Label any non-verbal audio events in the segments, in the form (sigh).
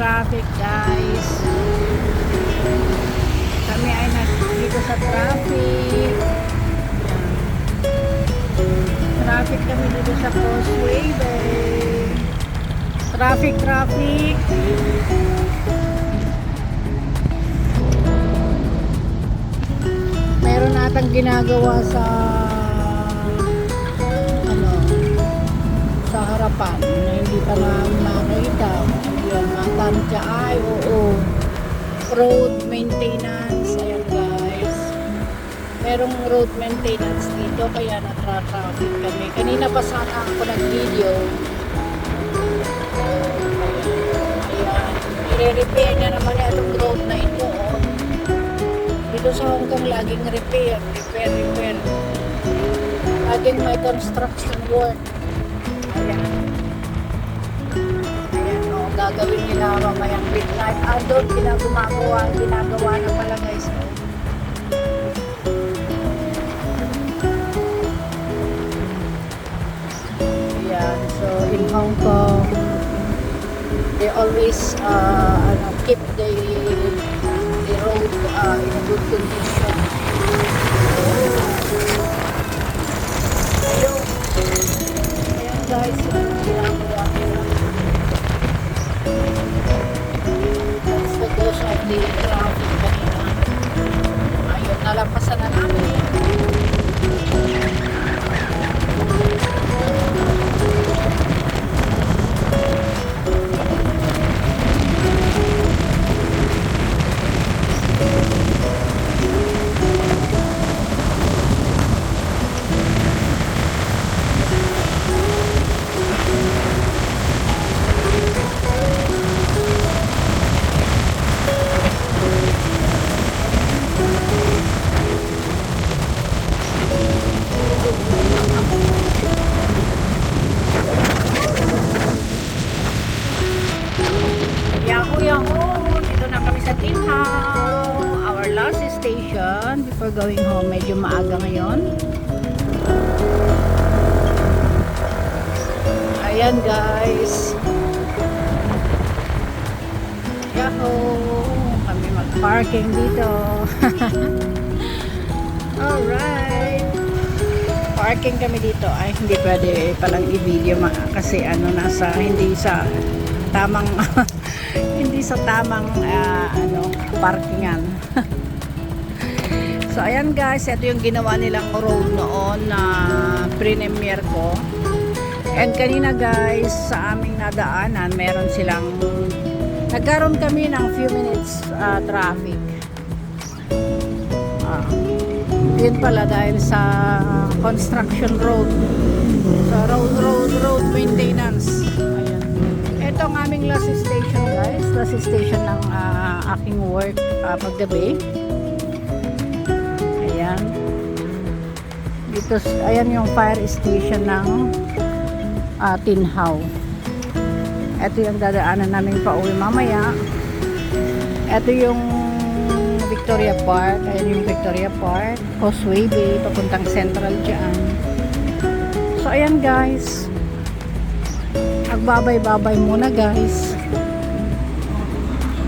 traffic guys. Kami ay nandito sa traffic. Traffic kami dito sa Causeway. Traffic, traffic. Meron natang ginagawa sa ano sa harapan na hindi pa namin makita. Road maintenance. Ayan guys. Merong road maintenance dito kaya natra-traffic kami. Kanina pa sana ako nag-video. I-repair niya naman itong road na ito. Oh. Dito sa Hong Kong, laging repair, repair, repair. Laging may construction work. Ayan. Gagawin nila mamayang midnight. Doon, ginagawa, ginagawa na pala guys. Ayan, so in Hong Kong, they always uh, ano, keep the the road uh, in a good condition. The traffic kanina. Ayun, nalampasan na namin. Yahoo, Tinhaw. Our last station before going home. Medyo maaga ngayon. Ayan guys. Yahoo! Kami mag-parking dito. (laughs) Alright. Parking kami dito. Ay, hindi pwede palang i-video kasi ano nasa hindi sa tamang (laughs) hindi sa tamang ano parkingan. (laughs) so ayan guys, ito yung ginawa nilang road noon na pre-premier ko. And kanina guys, sa aming nadaanan, meron silang nagkaroon kami ng few minutes ah, traffic. Ah, yun pala dahil sa construction road. Sa road, road, road maintenance. Ito ang aming last station guys. Last station ng ah, aking work uh, paggabi. Ayan. Dito, ayan yung fire station ng uh, Tinhaw. Ito yung dadaanan namin pa uwi mamaya. Ito yung Victoria Park. Ayan yung Victoria Park. Causeway Bay. Papuntang Central dyan. So, ayan guys. Magbabay-babay muna guys.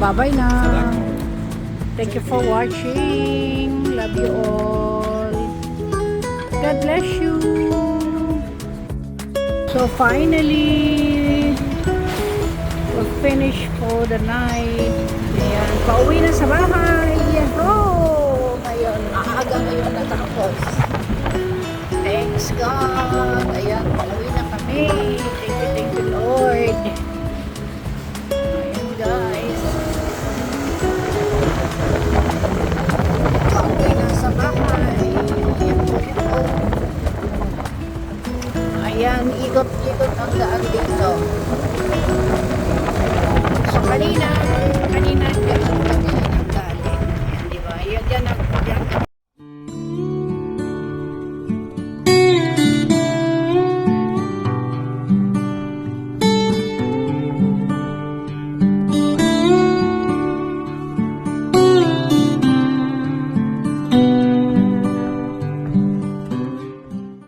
Bye-bye na. Thank you for watching. Love you all. God bless you. So finally, we're finished for the night. Ayan, pauwi na sa bahay. Yahoo! Ngayon, maaga ngayon natapos. Thanks God. Ayan, ikot-ikot ang daan dito. So, kanina, kanina, dyan ang daan. Ayan, di ba? Yan, dyan ang, dyan